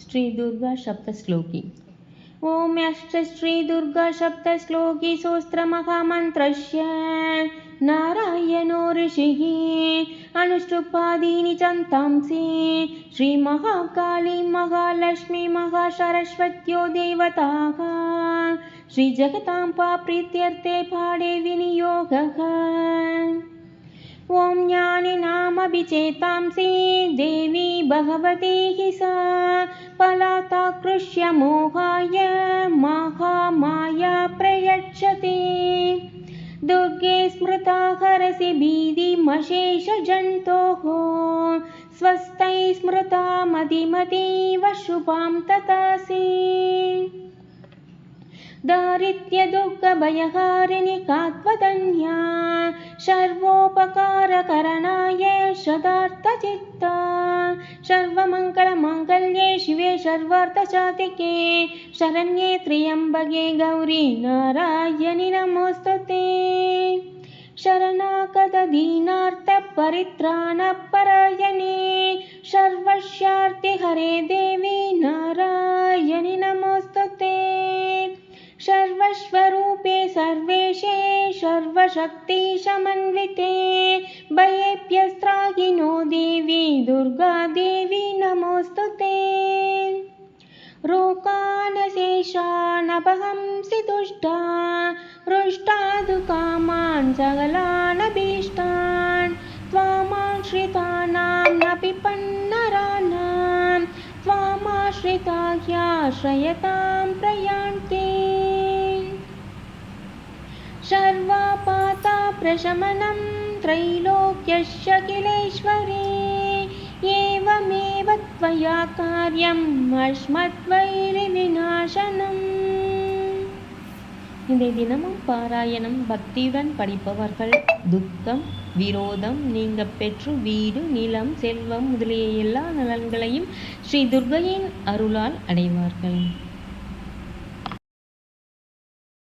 श्रीदुर्गा सप्तश्लोकी। ॐ अष्टश्रीदुर्गासप्तश्लोकी सोऽस्त्रमहामन्त्रस्य नारायणो ऋषिः अनुष्टुपादीनि चन्तांसि। श्रीमहाकाली महालक्ष्मी महासरस्वत्यो देवताः। श्रीजगताम्बा प्रीत्यर्थे पाडे विनियोगः। ॐ ज्ञानिनामभिचेतांसि देवी भगवती हि सा। पलाताकृष्य मोहाय महामाया प्रयच्छति। दुर्गे स्मृता हरसि भीतिमशेषजन्तोः स्वस्थै स्मृता मतिमतीव शुभां ततासि दारिद्र्यदुःखभयहारिणि कात्वदन्या सर्वोपकारकरणाय सदार्थचित्ता सर्वमङ्गलमाङ्गल्ये शिवे सर्वार्थसाधिके शरण्ये त्र्यम्बके गौरी नारायणि नमोऽस्तु ते। शरणागतदीनार्थपरित्राणपरायणे सर्वस्यार्तिहरे देवी नारायणि सर्वशक्तिसमन्विते भयेभ्यस्त्राहिनो देवी दुर्गादेवी नमोऽस्तु ते। रोकानशेषानपहंसि तुष्टा हृष्टादुकामान् सकलानभीष्टान् त्वामाश्रितानां न पिपन्नराणां त्वामाश्रिताह्याश्रयतां प्रयान्ति सर्वापाताप्रशमनं त्रैलोक्यस्य किलेश्वरे एवमेव त्वया कार्यम् அஸ்மத்வைரிவிநாசனம் இதை தினமும் பாராயணம் பக்தியுடன் படிப்பவர்கள் துக்கம் விரோதம் நீங்க பெற்று வீடு நிலம் செல்வம் முதலிய எல்லா நலன்களையும் ஸ்ரீ துர்கையின் அருளால் அடைவார்கள்